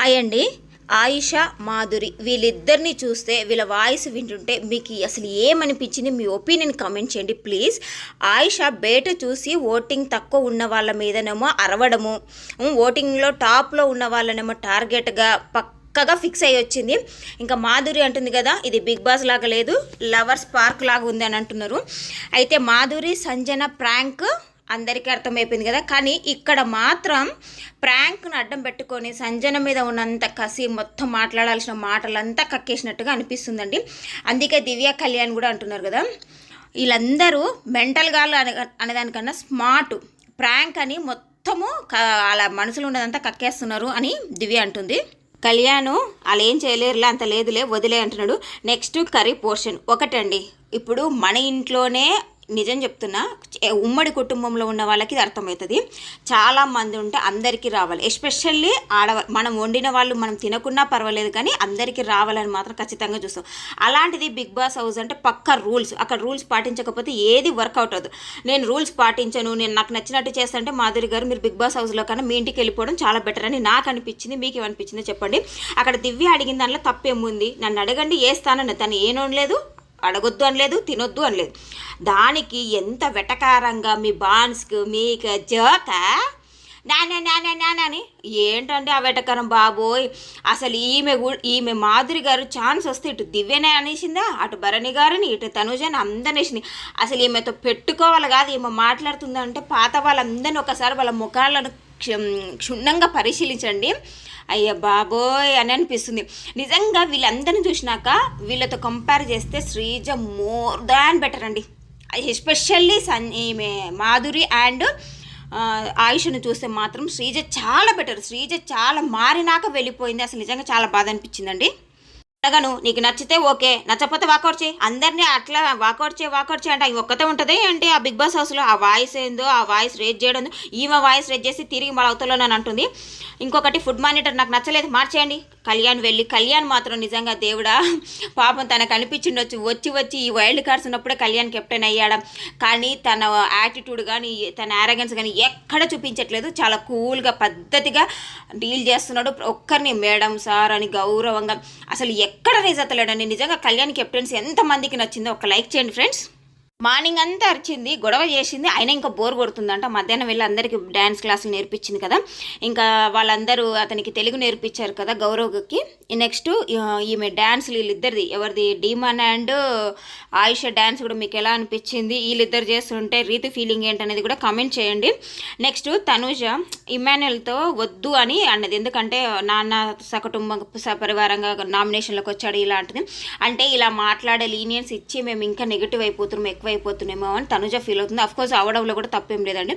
Hi అండి. ఆయిష మాధురి వీళ్ళిద్దరిని చూస్తే వీళ్ళ వాయిస్ వింటుంటే మీకు అసలు ఏమనిపించింది? మీ ఒపీనియన్ కామెంట్ చేయండి ప్లీజ్. ఆయిషా బయట చూసి ఓటింగ్ తక్కువ ఉన్న వాళ్ళ మీదనేమో అరవడము ఓటింగ్లో టాప్లో ఉన్న వాళ్ళనేమో టార్గెట్గా పక్కగా ఫిక్స్ అయ్యి వచ్చింది. ఇంకా మాధురి అంటుంది కదా ఇది బిగ్ బాస్ లాగా లేదు లవర్స్ పార్క్ లాగా ఉంది అని అంటున్నారు. అయితే మాధురి సంజన ప్రాంక్ అందరికీ అర్థమైపోయింది కదా. కానీ ఇక్కడ మాత్రం ప్రాంక్ను అడ్డం పెట్టుకొని సంజన మీద ఉన్నంత కసి మొత్తం మాట్లాడాల్సిన మాటలంతా కక్కేసినట్టుగా అనిపిస్తుందండి. అందుకే దివ్య కళ్యాణ్ కూడా అంటున్నారు కదా వీళ్ళందరూ మెంటల్గా అనే అనేదానికన్నా స్మార్ట్ ప్రాంక్ అని మొత్తము క- అలా మనసులో ఉన్నదంతా కక్కేస్తున్నారు అని దివ్య అంటుంది. కళ్యాణ్ అలా ఏం చేయలేరులే అంత లేదులే వదిలే అంటున్నాడు. నెక్స్ట్ కర్రీ పోర్షన్ ఒకటండి. ఇప్పుడు మన ఇంట్లోనే నిజం చెప్తున్నా ఉమ్మడి కుటుంబంలో ఉన్న వాళ్ళకి ఇది అర్థమవుతుంది. చాలా మంది ఉంటే అందరికీ రావాలి. ఎస్పెషల్లీ ఆడవ మనం వండిన వాళ్ళు మనం తినకున్నా పర్వాలేదు కానీ అందరికీ రావాలని మాత్రం ఖచ్చితంగా చూస్తాం. అలాంటిది బిగ్ బాస్ హౌస్ అంటే పక్క రూల్స్. అక్కడ రూల్స్ పాటించకపోతే ఏది వర్కౌట్ అవ్వదు. నేను రూల్స్ పాటించను నేను నాకు నచ్చినట్టు చేస్తానంటే మాధురి గారు మీరు బిగ్ బాస్ హౌస్లో కన్నా మీ ఇంటికి వెళ్ళిపోవడం చాలా బెటర్ అని నాకు అనిపించింది మీకు ఏమనిపించిందో చెప్పండి. అక్కడ దివ్య అడిగిన దాంట్లో తప్పేముంది? నన్ను అడగండి ఏ స్థానం తను ఏనోనలేదు అడగొద్దు అనలేదు తినొద్దు అనలేదు. దానికి ఎంత వెటకారంగా మీ బాన్స్కి మీకు జోక నానా నానా నానా అని ఏంటండి ఆ వెటకరం బాబోయ్? అసలు ఈమె ఈమె మాధురి గారు ఛాన్స్ వస్తే ఇటు దివ్యనే అనేసిందా? అటు భరణి గారిని ఇటు తనుజని అందరిని వేసింది అసలు ఈమెతో పెట్టుకోవాలి కాదు ఈమె మాట్లాడుతుందంటే పాత వాళ్ళందరినీ ఒకసారి వాళ్ళ ముఖాలను క్షుణ్ణంగా పరిశీలించండి. అయ్య బాబోయ్ అని అనిపిస్తుంది. నిజంగా వీళ్ళందరిని చూసినాక వీళ్ళతో కంపేర్ చేస్తే శ్రీజ మోర్ దాన్ బెటర్ అండి. ఎస్పెషల్లీ సన్ ఈమె మాధురి అండ్ ఆయుష్ను చూస్తే మాత్రం శ్రీజ చాలా బెటర్ శ్రీజ చాలా మారినాక వెళ్ళిపోయింది. అసలు నిజంగా చాలా బాధ అనిపించిందండి. అడగను నీకు నచ్చితే ఓకే నచ్చకపోతే వాకౌట్ చేయి. అందరినీ అట్లా వాకౌట్ చేయి వాకౌట్ చేయి అంటే. అవి ఒక్కతే ఉంటుంది ఏంటి? ఆ బిగ్ బాస్ హౌస్లో ఆ వాయిస్ ఏందో ఆ వాయిస్ రేజ్ చేయడం ఈమె వాయిస్ రేజ్ చేసి తిరిగి మన అవతలో అని అంటుంది. ఇంకొకటి ఫుడ్ మానిటర్ నాకు నచ్చలేదు మార్చేయండి. కళ్యాణ్ వెళ్ళి కళ్యాణ్ మాత్రం నిజంగా దేవుడా పాపం తనకు అనిపించిండొచ్చు వచ్చి వచ్చి ఈ వైల్డ్ కార్డ్స్ ఉన్నప్పుడే కళ్యాణ్ కెప్టెన్ అయ్యాడు? కానీ తన యాటిట్యూడ్ కానీ తన యారగెన్స్ కానీ ఎక్కడ చూపించట్లేదు. చాలా కూల్గా పద్ధతిగా డీల్ చేస్తున్నాడు ఒక్కరిని. మేడం సార్ అని గౌరవంగా. అసలు ఎక్కడ రేజ్ అవుతలేడండి నిజంగా కళ్యాణ్ కెప్టెన్స్ ఎంతమందికి నచ్చిందో ఒక లైక్ చేయండి ఫ్రెండ్స్ మార్నింగ్ అంతా అరిచింది గొడవ చేసింది. అయినా ఇంకా బోర్ కొడుతుందంట. మధ్యాహ్నం వెళ్ళి అందరికీ డ్యాన్స్ క్లాసులు నేర్పించింది కదా. ఇంకా వాళ్ళందరూ అతనికి తెలుగు నేర్పించారు కదా గౌరవ్కి. నెక్స్ట్ ఈమె డ్యాన్స్లు వీళ్ళిద్దరిది. ఎవరిది? డీమన్ అండ్ ఆయుష డ్యాన్స్ కూడా మీకు ఎలా అనిపించింది? వీళ్ళిద్దరు చేస్తుంటే రీతి ఫీలింగ్ ఏంటనేది కూడా కామెంట్ చేయండి. నెక్స్ట్ తనుజ ఇమాన్యుల్తో వద్దు అని అన్నది. ఎందుకంటే నాన్న సకుటుంబ సపరివారంగా నామినేషన్లోకి వచ్చాడు ఇలాంటిది. అంటే ఇలా మాట్లాడే లీనియన్స్ ఇచ్చి మేము ఇంకా నెగిటివ్ అయిపోతున్నాం ఎక్కువ అయిపోతున్నామో అని తనుజ ఫీల్ అవుతుంది. అఫ్కోర్స్ అవడంలో కూడా తప్పేం లేదండి.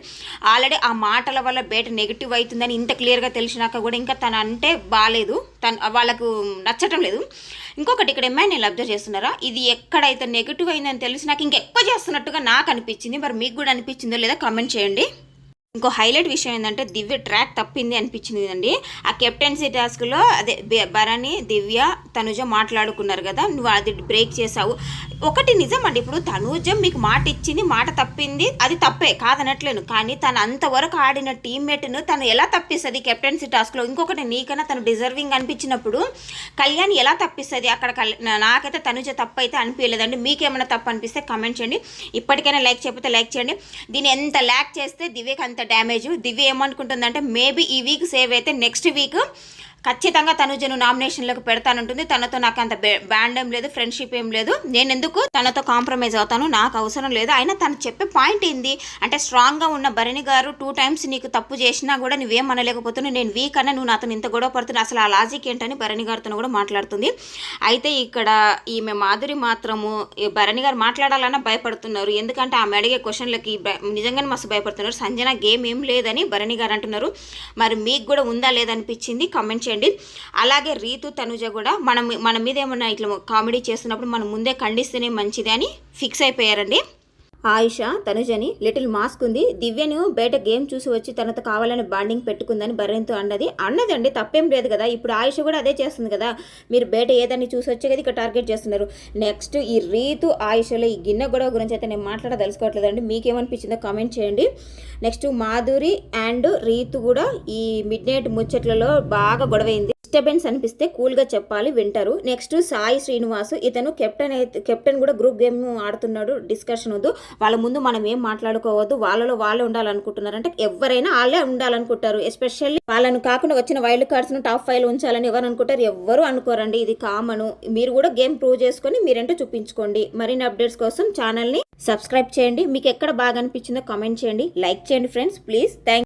ఆల్రెడీ ఆ మాటల వల్ల బయట నెగిటివ్ అవుతుందని ఇంత క్లియర్గా తెలిసినాక కూడా ఇంకా తన అంటే బాగాలేదు తను వాళ్ళకు నచ్చటం లేదు. ఇంకొకటి ఇక్కడ ఏమైనా నేను అబ్జర్వ్ చేస్తున్నారా? ఇది ఎక్కడైతే నెగిటివ్ అయిందని తెలిసి నాకు ఇంకెక్కువ చేస్తున్నట్టుగా నాకు అనిపించింది. మరి మీకు కూడా అనిపించిందో లేదా కామెంట్ చేయండి. ఇంకో హైలైట్ విషయం ఏంటంటే దివ్య ట్రాక్ తప్పింది అనిపించింది అండి ఆ కెప్టెన్సీ టాస్క్లో అదే బె- భరణి దివ్య తనుజ మాట్లాడుకున్నారు కదా నువ్వు అది బ్రేక్ చేసావు. ఒకటి నిజం అండి ఇప్పుడు తనుజ మీకు మాట ఇచ్చింది మాట తప్పింది అది తప్పే కాదనట్లేను. కానీ తను అంతవరకు ఆడిన టీమ్మేట్ను తను ఎలా తప్పిస్తుంది కెప్టెన్సీ టాస్క్లో? ఇంకొకటి నీకన్నా తను డిజర్వింగ్ అనిపించినప్పుడు కళ్యాణ్ ఎలా తప్పిస్తుంది? అక్కడ నాకైతే తనుజ తప్పు అయితే అనిపించలేదండి మీకేమైనా తప్పు అనిపిస్తే కమెంట్ చేయండి. ఇప్పటికైనా లైక్ చెప్తే లైక్ చేయండి. దీన్ని ఎంత ల్యాక్ చేస్తే దివ్యకి అంత డ్యామేజ్ దివ్య ఏమనుకుంటుందంటే మేబీ ఈ వీక్ సేవ్ అయితే నెక్స్ట్ వీక్ ఖచ్చితంగా తనుజను నామినేషన్లకు పెడతానంటుంది. తనతో నాకు అంత బ్యాండ్ ఏం లేదు ఫ్రెండ్షిప్ ఏం లేదు. నేను ఎందుకు తనతో కాంప్రమైజ్ అవుతాను. నాకు అవసరం లేదు. అయినా తను చెప్పే పాయింట్ ఏంది? అంటే స్ట్రాంగ్గా ఉన్న భరణి గారు టూ టైమ్స్ నీకు తప్పు చేసినా కూడా నువ్వేం అనలేకపోతున్నావు. నేను వీక్ అన్న నువ్వు నాతో ఇంత గొడవ పడుతున్నా. అసలు ఆ లాజిక్ ఏంటని భరణి గారితో కూడా మాట్లాడుతుంది. అయితే ఇక్కడ ఈమె మాధురి మాత్రము భరణి గారు మాట్లాడాలన్నా భయపడుతున్నారు. ఎందుకంటే ఆమె అడిగే క్వశ్చన్లకి నిజంగానే మస్తు భయపడుతున్నారు. సంజన గేమ్ ఏం లేదని భరణి గారు అంటున్నారు. మరి మీకు కూడా ఉందా లేదనిపించింది కమెంట్ చేయండి. అలాగే రీతు తనుజ కూడా మనం మన మీద ఏమన్నా ఇట్లా కామెడీ చేస్తున్నప్పుడు మనం ముందే ఖండిస్తేనే మంచిది అని ఫిక్స్ అయిపోయారండి. ఆయుష తనుజని లిటిల్ మాస్క్ ఉంది. దివ్యను బయట గేమ్ చూసి వచ్చి తనతో కావాలని బాండింగ్ పెట్టుకుందని బర్రెంతో అన్నది. అన్నదండి తప్పేం లేదు కదా. ఇప్పుడు ఆయుష కూడా అదే చేస్తుంది కదా. మీరు బయట ఏదని చూసి వచ్చే కదా ఇక్కడ టార్గెట్ చేస్తున్నారు. నెక్స్ట్ ఈ రీతు ఆయుషలో ఈ గిన్నె గొడవ గురించి అయితే నేను మాట్లాడదలుచుకోవట్లేదండి. మీకేమనిపించిందో కామెంట్ చేయండి. నెక్స్ట్ మాధురి అండ్ రీతు కూడా ఈ మిడ్ నైట్ ముచ్చట్లలో బాగా గొడవైంది. డిస్టర్బెన్స్ అనిపిస్తే కూల్గా చెప్పాలి వింటారు. నెక్స్ట్ సాయి శ్రీనివాస్ ఇతను కెప్టెన్ అయితే కెప్టెన్ కూడా గ్రూప్ గేమ్ ఆడుతున్నాడు డిస్కషన్ వద్దు. వాళ్ళ ముందు మనం ఏం మాట్లాడుకోవద్దు వాళ్ళలో వాళ్ళే ఉండాలనుకుంటున్నారు. అంటే ఎవరైనా వాళ్ళే ఉండాలనుకుంటారు. ఎస్పెషల్లీ వాళ్ళని కాకుండా వచ్చిన వైల్డ్ కార్డ్స్ను టాప్ ఫైవ్ ఉంచాలని ఎవరు అనుకుంటారు? ఎవ్వరు అనుకోరండి. ఇది కామన్. మీరు కూడా గేమ్ ప్రూవ్ చేసుకొని మీరంటే చూపించుకోండి. మరిన్ని అప్డేట్స్ కోసం ఛానల్ని సబ్స్క్రైబ్ చేయండి. మీకు ఎక్కడ బాగా అనిపించిందో కామెంట్ చేయండి. లైక్ చేయండి ఫ్రెండ్స్. Please thank